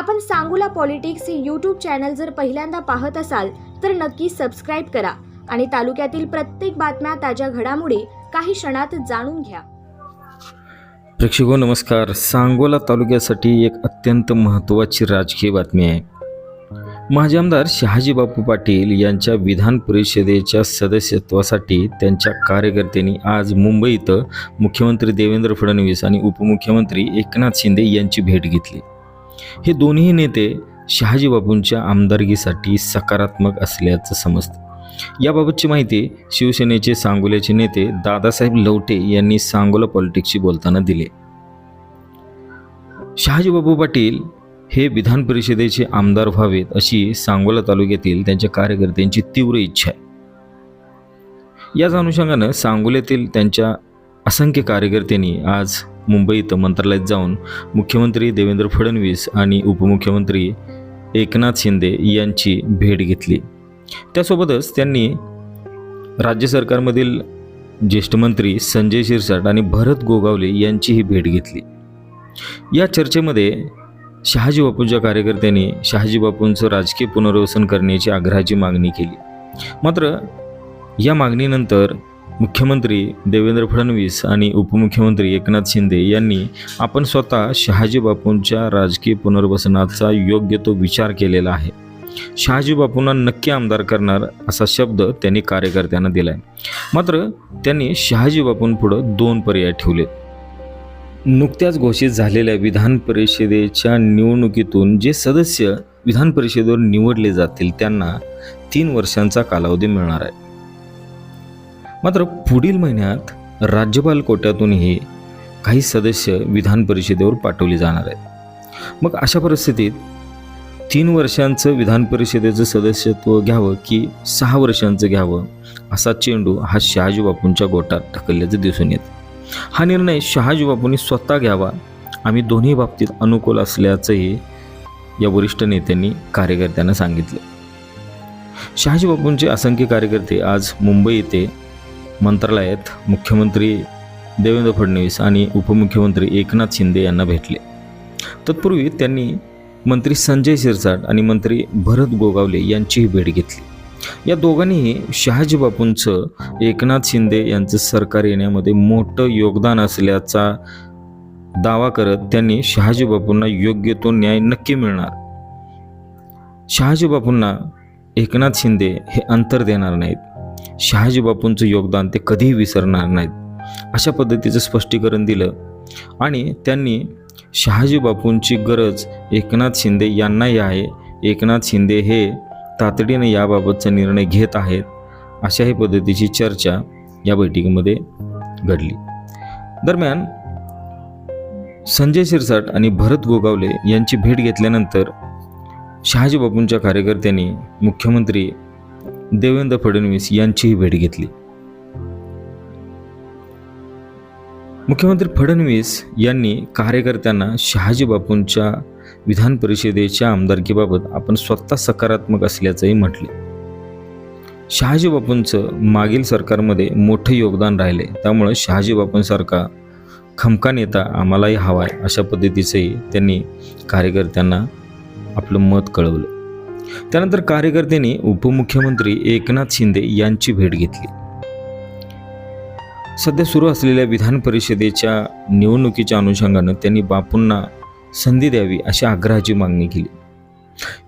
आपण सांगोला पॉलिटिक्स हे YouTube channel जर पहिल्यांदा पाहत असाल तर नक्की सबस्क्राईब करा आणि तालुक्यातील प्रत्येक बातम्या ताज्या घडामोडी काही क्षणात जाणून घ्या. प्रेक्षको नमस्कार. सांगोला तालुक्यासाठी एक अत्यंत महत्त्वाची राजकीय बातमी आहे. माजी आमदार शहाजी बापू पाटील यांच्या विधान परिषदेच्या सदस्यत्वासाठी त्यांच्या कार्यकर्त्यांनी आज मुंबईत मुख्यमंत्री देवेंद्र फडणवीस आणि उपमुख्यमंत्री एकनाथ शिंदे यांची भेट घेतली. हे दोन्ही नेते शहाजी बापूंच्या आमदारकीसाठी सकारात्मक असल्याचं समजतं. याबाबतची माहिती शिवसेनेचे सांगोल्याचे नेते दादासाहेब लवटे यांनी सांगोला पॉलिटिक्सशी बोलताना दिले. शहाजीबाबू पाटील हे विधान परिषदेचे आमदार व्हावेत अशी सांगोला तालुक्यातील त्यांच्या कार्यकर्त्यांची तीव्र इच्छा आहे. याच अनुषंगानं सांगोल्यातील त्यांच्या असंख्य कार्यकर्त्यांनी आज मुंबईत मंत्रालयात जाऊन मुख्यमंत्री देवेंद्र फडणवीस आणि उपमुख्यमंत्री एकनाथ शिंदे यांची भेट घेतली. त्यासोबतच त्यांनी राज्य सरकारमधील ज्येष्ठ मंत्री संजय शिरसाट आणि भरत गोगावले यांचीही भेट घेतली. या चर्चेमध्ये शहाजी बापूंच्या कार्यकर्त्यांनी शहाजी बापूंचं राजकीय पुनर्वसन करण्याची आग्रहाची मागणी केली. मात्र या मागणीनंतर मुख्यमंत्री देवेंद्र फडणवीस आणि उपमुख्यमंत्री एकनाथ शिंदे यांनी आपण स्वतः शहाजी बापूंच्या राजकीय पुनर्वसनाचा योग्य तो विचार केलेला आहे. शहाजी बापूंना नक्की आमदार करणार असा शब्द त्यांनी कार्यकर्त्यांना दिलाय. मात्र त्यांनी शहाजी बापूंपुढं दोन पर्याय ठेवले नुकत्याच घोषित झालेल्या विधान परिषदेच्या निवडणुकीतून जे सदस्य विधान परिषदेवर निवडले जातील त्यांना तीन वर्षांचा कालावधी मिळणार आहे. मात्र पुढील महिन्यात राज्यपाल कोट्यातूनही काही सदस्य विधान परिषदेवर पाठवले जाणार आहेत. मग अशा परिस्थितीत तीन वर्षांचं विधान परिषदेचं सदस्यत्व घ्यावं की सहा वर्षांचं घ्यावं असा चेंडू हा शहाजी बापूंच्या गोटात ढकलल्याचं दिसून येत. हा निर्णय शहाजी बापूंनी स्वतः घ्यावा. आम्ही दोन्ही बाबतीत अनुकूल असल्याचंही या वरिष्ठ नेत्यांनी कार्यकर्त्यांना सांगितलं. शहाजी बापूंचे असंख्य कार्यकर्ते आज मुंबई येथे मंत्रालयात मुख्यमंत्री देवेंद्र फडणवीस आणि उपमुख्यमंत्री एकनाथ शिंदे यांना भेटले. तत्पूर्वी त्यांनी मंत्री संजय शिरसाट आणि मंत्री भरत गोगावले यांचीही भेट घेतली. या दोघांनीही शहाजी बापूंचं एकनाथ शिंदे यांचं सरकार येण्यामध्ये मोठं योगदान असल्याचा दावा करत त्यांनी शहाजी बापूंना योग्य तो न्याय नक्की मिळणार. शहाजी बापूंना एकनाथ शिंदे हे अंतर देणार नाहीत. शहाजी बापूंचं योगदान ते कधीही विसरणार नाहीत. अशा पद्धतीचं स्पष्टीकरण दिलं आणि त्यांनी शहाजी बापूंची गरज एकनाथ शिंदे यांनाही आहे. एकनाथ शिंदे हे तातडीने याबाबतचा निर्णय घेत आहेत अशाही पद्धतीची चर्चा या बैठकीमध्ये घडली. दरम्यान संजय शिरसाट आणि भरत गोगावले यांची भेट घेतल्यानंतर शहाजी बापूंच्या कार्यकर्त्यांनी मुख्यमंत्री देवेंद्र फडणवीस यांचीही भेट घेतली. मुख्यमंत्री फडणवीस यांनी कार्यकर्त्यांना शहाजी बापूंच्या विधान परिषदेच्या आमदारकीबाबत आपण स्वतः सकारात्मक असल्याचंही म्हटले. शहाजी बापूंचं मागील सरकारमध्ये मोठं योगदान राहिले त्यामुळं शहाजी बापूंसारखा खमका नेता आम्हालाही हवा आहे अशा पद्धतीचंही त्यांनी कार्यकर्त्यांना आपलं मत कळवलं. त्यानंतर कार्यकर्त्यांनी उपमुख्यमंत्री एकनाथ शिंदे यांची भेट घेतली. सध्या सुरू असलेल्या विधान परिषदेच्या निवडणुकीच्या अनुषंगानं त्यांनी बापूंना संधी द्यावी अशी आग्रहाची मागणी केली.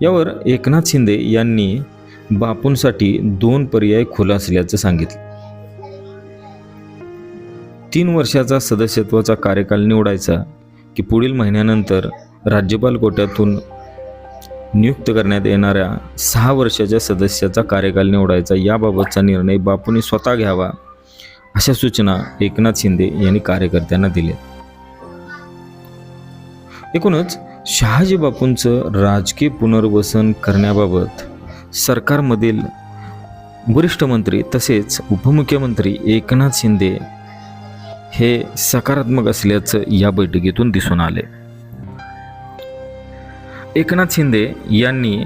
यावर एकनाथ शिंदे यांनी बापूंसाठी दोन पर्याय खुला असल्याचं सांगितलं. तीन वर्षाचा सदस्यत्वाचा कार्यकाल निवडायचा की पुढील महिन्यानंतर राज्यपाल कोट्यातून नियुक्त करण्यात येणाऱ्या सहा वर्षाच्या सदस्याचा कार्यकाल निवडायचा याबाबतचा निर्णय बापूंनी स्वतः घ्यावा अशा सूचना एकनाथ शिंदे यांनी कार्यकर्त्यांना दिल्या. एकूणच शहाजी बापूंचं राजकीय पुनर्वसन करण्याबाबत सरकारमधील वरिष्ठ मंत्री तसेच उपमुख्यमंत्री एकनाथ शिंदे हे सकारात्मक असल्याचं या बैठकीतून दिसून आले. एकनाथ शिंदे यांनी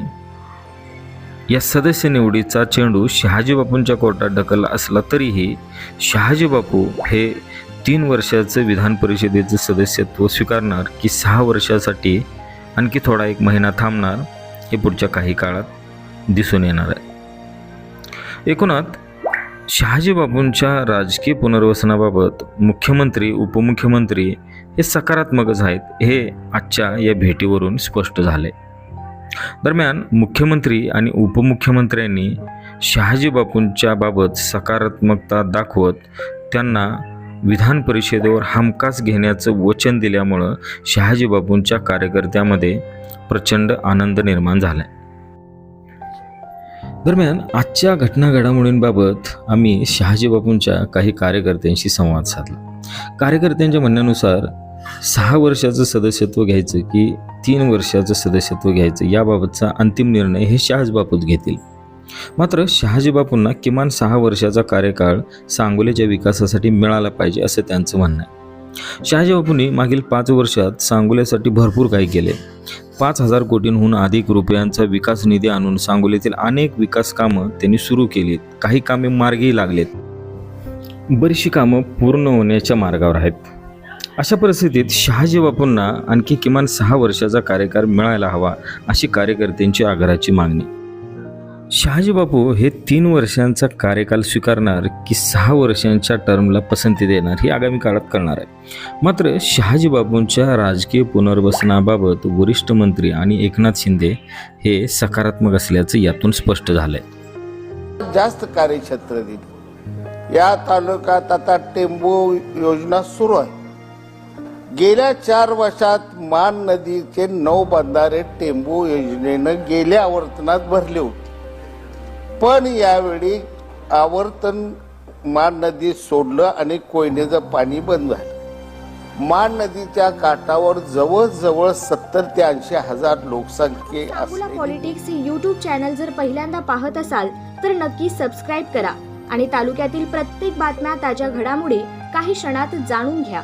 या सदस्य निवडीचा चेंडू शहाजीबापूंच्या कोर्टात ढकलला असला तरीही शहाजीबापू हे तीन वर्षाचं विधान परिषदेचं सदस्यत्व स्वीकारणार की सहा वर्षासाठी आणखी थोडा एक महिना थांबणार हे पुढच्या काही काळात दिसून येणार आहे. एकूणात शहाजी बापूंच्या राजकीय पुनर्वसनाबाबत मुख्यमंत्री उपमुख्यमंत्री हे सकारात्मकच आहेत हे आजच्या या भेटीवरून स्पष्ट झाले. दरम्यान मुख्यमंत्री आणि उपमुख्यमंत्र्यांनी शहाजी बापूंच्या बाबत सकारात्मकता दाखवत त्यांना विधान परिषदेवर हमखास घेण्याचं वचन दिल्यामुळं शहाजी बापूंच्या कार्यकर्त्यामध्ये प्रचंड आनंद निर्माण झाला दरम्यान आजच्या घटना घडामोडींबाबत आम्ही शहाजी बापूंच्या काही कार्यकर्त्यांशी संवाद साधला. कार्यकर्त्यांच्या म्हणण्यानुसार सहा वर्षाचं सदस्यत्व घ्यायचं की तीन वर्षाचं सदस्यत्व घ्यायचं याबाबतचा अंतिम निर्णय हे शहाजी बापूच घेतील. मात्र शहाजी बापूंना किमान सहा वर्षाचा कार्यकाळ सांगोलीच्या विकासासाठी मिळाला पाहिजे असं त्यांचं म्हणणं आहे. शहाजी बापूंनी मागील पाच वर्षात सांगोल्यासाठी भरपूर काही केले. पाच हजार कोटींहून अधिक रुपयांचा विकास निधी आणून सांगोलीतील अनेक विकास कामं त्यांनी सुरू केलीत. काही कामे मार्गी लागलेत. बरीचशी कामं पूर्ण होण्याच्या मार्गावर आहेत. अशा परिस्थितीत शहाजी बापूंना आणखी किमान सहा वर्षाचा कार्यकाळ मिळायला हवा अशी कार्यकर्त्यांची आग्रहाची मागणी. शहाजी बापू हे तीन वर्षांचा कार्यकाल स्वीकारणार की सहा वर्षांच्या टर्मला पसंती देणार ही आगामी काळात करणार आहे. मात्र शहाजी बापूंच्या राजकीय पुनर्वसनाबाबत वरिष्ठ मंत्री आणि एकनाथ शिंदे हे सकारात्मक असल्याचं यातून स्पष्ट झालंय. जास्त कार्यक्षेत्र दिले. या तालुक्यात आता टेंबू योजना सुरू आहे. गेल्या चार वर्षात मान नदीचे नऊ बंधारे टेंबू योजनेनं गेल्या आवर्तनात भरले होते. पण यावेळी आवर्तन मान नदी सोडलं आणि कोयनेचं पाणी बंद झालं. मान नदीच्या काठावर जवळजवळ सत्तर ते ऐंशी हजार लोकसंख्ये पॉलिटिक्स ही यूट्यूब चॅनल जर पहिल्यांदा पाहत असाल तर नक्की सबस्क्राईब करा आणि तालुक्यातील प्रत्येक बातम्या ताज्या घडामोडी काही क्षणात जाणून घ्या.